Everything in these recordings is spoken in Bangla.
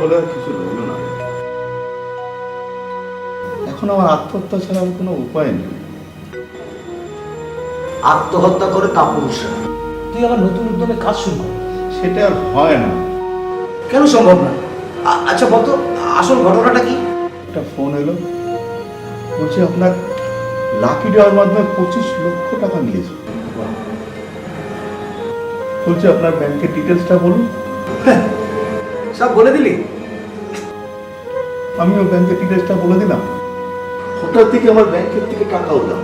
বলে কিছু রইল না। এখন আমার আত্মহত্যা ছাড়া কোনো উপায় নেই। আত্মহত্যা করে কাপুরুষ। তুই আবার নতুন উদ্যমে কাজ শুরু সেটা আর হয় না। কেন সম্ভব না? আচ্ছা বলতো আসল ঘটনাটা কি? একটা ফোন এলো। বলছি আপনার লাকি ড্রয়ের মাধ্যমে পঁচিশ লক্ষ টাকা নিয়েছে বলছি আপনার ব্যাংকের ডিটেলসটা বলুন। হ্যাঁ, সব বলে দিলি? আমিও ব্যাংকের ডিটেলসটা বলে দিলাম। হঠাৎ থেকে আমার ব্যাংকের থেকে টাকা উঠলাম?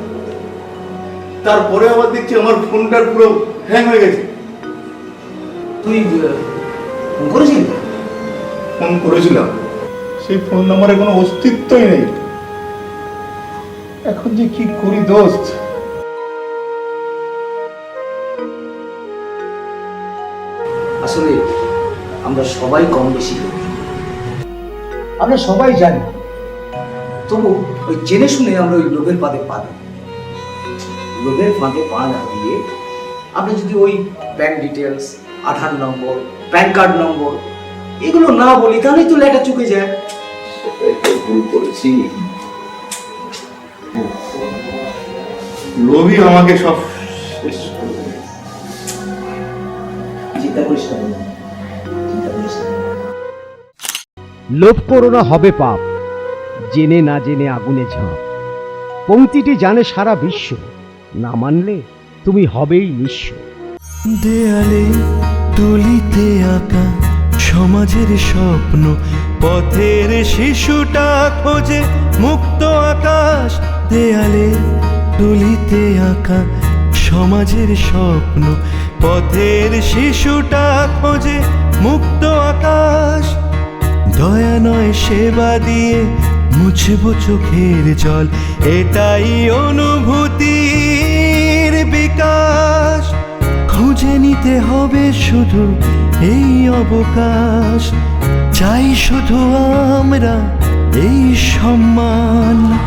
তারপরে আবার দেখছি আমার ফোনটার পুরো হ্যাং হয়ে গেছে। তুই ফোন করেছিলি ফোন করেছিলাম। সেই ফোন নম্বরে কোনো অস্তিত্বই নেই। এখন যে কি করি দোস্ত? আসলে আমরা সবাই কম বেশি লোক। আমরা সবাই জানি। তবু ওই জেনে শুনে আমরা ওই লোভের পাদে পা দিই। লোভের ফাঁদে পা না দিয়ে আমরা যদি ওই bank details Aadhaar number PAN card number এগুলো না বলি তাহলেই তো লেটা চুকে যায়। সেটাই তো ভুল করেছি। লোভই আমাকে সব শেষ করে চিন্তা করিস না লোভ করো না, হবে পাপ। জেনে না জেনে আগুনে ঝাঁপ। পংক্তিটি জানে সারা বিশ্ব। না মানলে তুমি হবেই নিঃস্ব। দেয়ালে, তুলিতে আঁকা সমাজের স্বপ্ন, পথের শিশুটা খোঁজে মুক্ত আকাশ। দেয়ালে, তুলিতে আঁকা সমাজের স্বপ্ন পথের শিশুটা খোঁজে মুক্ত আকাশ। দয়া নয় সেবা দিয়ে মুছব চোখের জল। এটাই অনুভূতির বিকাশ। খুঁজে নিতে হবে শুধু এই অবকাশ। চাই শুধু আমরা এই সম্মান।